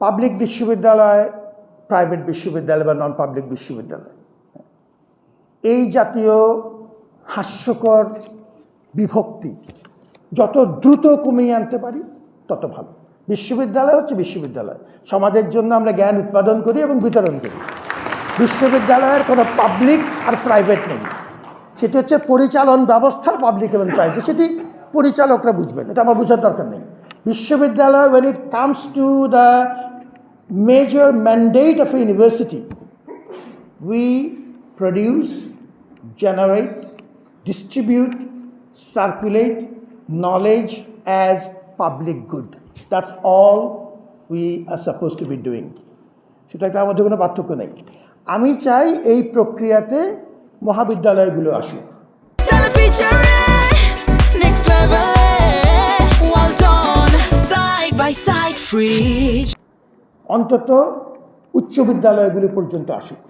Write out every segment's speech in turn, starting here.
Public বিশ্ববিদ্যালয় private বিশ্ববিদ্যালয় বা নন পাবলিক বিশ্ববিদ্যালয়। এই জাতীয় হাস্যকর বিভক্তি যত দ্রুত কমিয়ে আনতে পারি, তত ভালো। বিশ্ববিদ্যালয় হচ্ছে বিশ্ববিদ্যালয়। সমাজের জন্য আমরা জ্ঞান উৎপাদন করি এবং বিতরণ করি। বিশ্ববিদ্যালয়ের কোনো পাবলিক আর প্রাইভেট নেই। সেটি হচ্ছে পরিচালন ব্যবস্থার পাবলিক এবং প্রাইভেট সেটি পরিচালকরা বুঝবেন, এটা আমার বোঝার দরকার নেই। বিশ্ববিদ্যালয় when it comes to the major mandate of a university we produce, generate, distribute, circulate knowledge as public good. That's all we are supposed to be doing. তার মধ্যে কোনো পার্থক্য নেই আমি চাই এই প্রক্রিয়াতে মহাবিদ্যালয়গুলো আসুক next level. Well done, side by side. অন্তত উচ্চ বিদ্যালয়গুলি পর্যন্ত আসুক।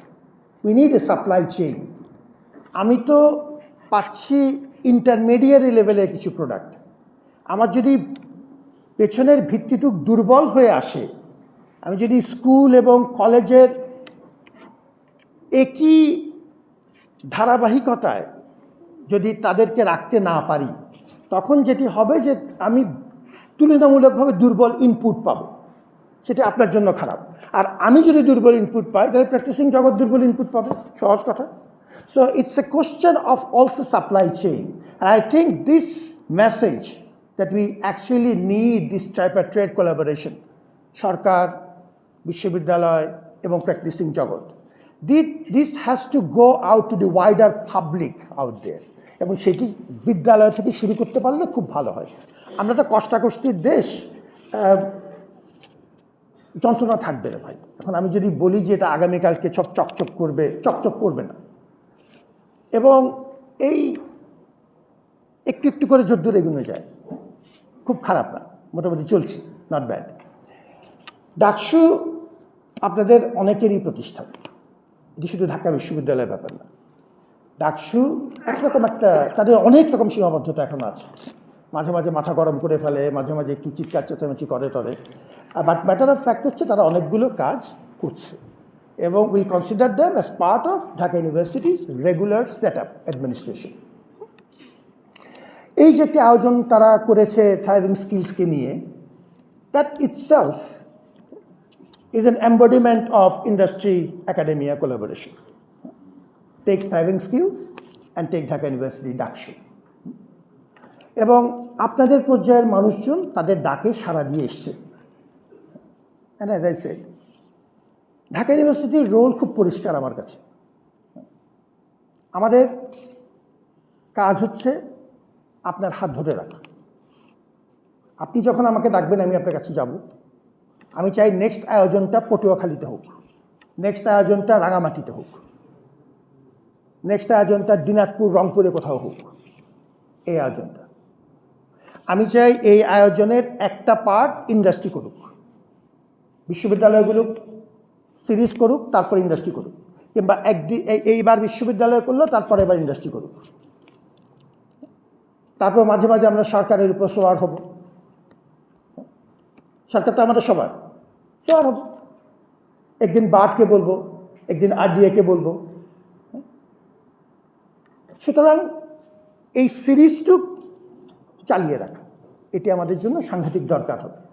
We need a supply chain আমি তো পাচ্ছি ইন্টারমিডিয়েট লেভেলের কিছু প্রোডাক্ট আমার যদি পেছনের ভিত্তিটুক দুর্বল হয়ে আসে, আমি যদি স্কুল এবং কলেজের একই ধারাবাহিকতায় যদি তাদেরকে রাখতে না পারি, তখন যেটি হবে যে আমি তুলনামূলকভাবে দুর্বল ইনপুট পাবো। সেটা আপনার জন্য খারাপ। আর আমি যদি দুর্বল ইনপুট পাই, তাহলে প্র্যাকটিসিং জগৎ দুর্বল ইনপুট পাবে। সহজ কথা। So it's a question of also supply chain R I think this message that we actually need this type of trade collaboration সরকার, বিশ্ববিদ্যালয় এবং প্র্যাকটিসিং জগৎ the this has to go out to the wider public out there এবং সেটি বিদ্যালয় থেকে শুরু করতে পারলে খুব ভালো হয়। আমরা তো কষ্টাকষ্টির দেশ যন্ত্রণা থাকবে না ভাই। এখন আমি যদি বলি যে এটা আগামীকালকে সব চকচক করবে চকচক করবে না। এবং এই একটু একটু করে যদ্দূর এগোনো যায়, খুব খারাপ না, মোটামুটি চলছে নট ব্যাড ডাকসু আপনাদের অনেকেরই প্রতিষ্ঠান। এটি শুধু ঢাকা বিশ্ববিদ্যালয়ের ব্যাপার না। ডাকসু একরকম একটা, তাদের অনেক রকম সীমাবদ্ধতা এখন আছে। মাঝে মাঝে মাথা গরম করে ফেলে, মাঝে মাঝে একটু চিৎকার চেঁচামেচি করে টরে। বাট ম্যাটার অফ ফ্যাক্ট হচ্ছে তারা অনেকগুলো কাজ করছে এবং we consider them as part of Dhaka university's regular set up administration এই যে একটি আয়োজন তারা করেছে থ্রাইভিং স্কিলসকে নিয়ে that itself is an embodiment of industry academia collaboration. Take thriving skills and take Dhaka University Dakshu. এবং আপনাদের পর্যায়ের মানুষজন তাদের ডাকে সাড়া দিয়ে এসছে and as I said Dhaka ইউনিভার্সিটির রোল খুব পরিষ্কার আমার কাছে। আমাদের কাজ হচ্ছে আপনার হাত ধরে রাখা। আপনি যখন আমাকে ডাকবেন, আমি আপনার কাছে যাব। আমি চাই নেক্সট আয়োজনটা পটুয়াখালীতে হোক নেক্সট আয়োজনটা রাঙামাটিতে হোক নেক্সট আয়োজনটা দিনাজপুর, রংপুরে কোথাও হোক, এই আয়োজনটা। আমি চাই এই আয়োজনের একটা পার্ট ইন্ডাস্ট্রি করুক। বিশ্ববিদ্যালয়গুলো সিরিজ করুক, তারপর ইন্ডাস্ট্রি করুক। কিংবা একদিন এই- এইবার বিশ্ববিদ্যালয় করল, তারপরে এবার ইন্ডাস্ট্রি করুক। তারপর মাঝে মাঝে আমরা সরকারের উপর সোয়ার হব। সরকার তো আমাদের সবার। সোয়ার হব। একদিন বার্ডকে বলব, একদিন আরডিএকে বলব। সুতরাং এই সিরিজটুক চালিয়ে রাখা, এটি আমাদের জন্য সাংঘাতিক দরকার হবে।